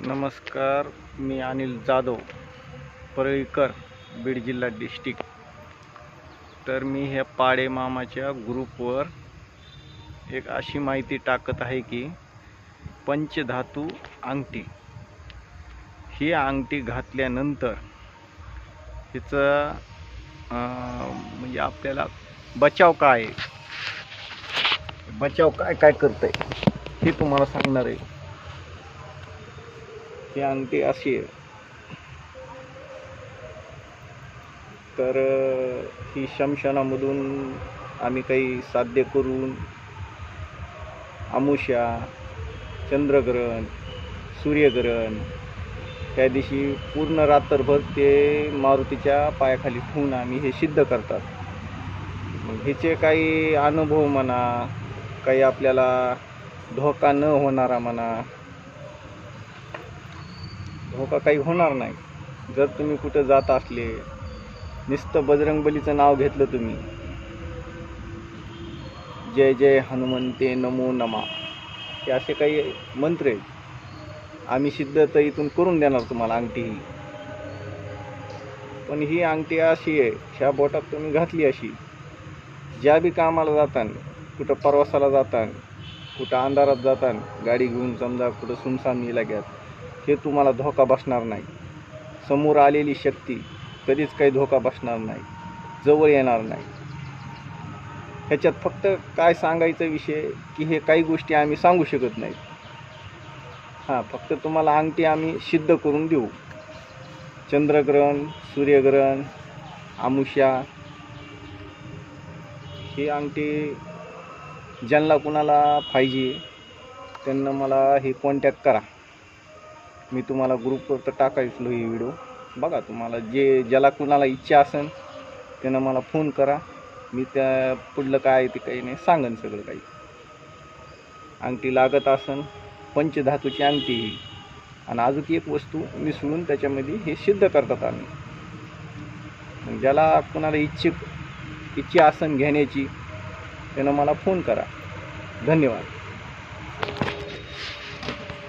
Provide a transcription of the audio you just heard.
नमस्कार मी अनिल जाधव परळीकर बीड जिल्हा डिस्ट्रिक्ट तर मी ह्या पाडे मामाच्या ग्रुपवर एक अशी माहिती टाकत आहे की पंचधातू अंगठी. ही अंगठी घातल्यानंतर हिचं म्हणजे आपल्याला बचाव काय आहे? बचाव काय काय करतंय? हे तुम्हाला सांगणार आहे. ही अंगठी अशी आहे. तर ही शमशानामधून आम्ही काही साध्य करून अमुष्या चंद्रग्रहण सूर्यग्रहण त्या दिवशी पूर्ण रात्रभर ते मारुतीच्या पायाखाली ठेवून आम्ही हे सिद्ध करतात. मग ह्याचे काही अनुभव म्हणा काही आपल्याला धोका न होणारा म्हणा धोका काही होणार नाही. जर तुम्ही कुठं जात असले नुसतं बजरंगबलीचं नाव घेतलं तुम्ही. जय जय हनुमंते नमो नमा. हे असे काही मंत्र आहेत. आम्ही सिद्ध तर इथून करून देणार तुम्हाला अंगठी ही. पण ही अंगठी अशी आहे ह्या बोटात तुम्ही घातली अशी. ज्या बी कामाला जाताना कुठं प्रवासाला जाताना कुठं अंधारात जाताना गाडी घेऊन समजा कुठं सुमसाम इलाक्यात हे तुम्हाला धोका बसणार नाही. समोर आलेली शक्ती कधीच काही धोका बसणार नाही. जवळ येणार नाही. ह्याच्यात फक्त काय सांगायचा विषय की हे काही गोष्टी आम्ही सांगू शकत नाही. हां फक्त तुम्हाला अंगठी आम्ही सिद्ध करून देऊ. चंद्रग्रहण सूर्यग्रहण आमुष्या ही अंगठी ज्यांना कुणाला पाहिजे त्यांना मला हे कॉन्टॅक्ट करा. मी तुम्हाला ग्रुपवर तर टाकायचलो ही व्हिडिओ बघा तुम्हाला जे ज्याला कुणाला इच्छा असेल त्यानं मला फोन करा. मी त्या पुढलं काय ते काही नाही सांगन सगळं काही. अंगठी लागत असन पंचधातूची अंगठी ही. आणि अजून एक वस्तू मिसळून त्याच्यामध्ये हे सिद्ध करतात आम्ही. ज्याला कुणाला इच्छिक इच्छा आसन घेण्याची त्यानं मला फोन करा. धन्यवाद.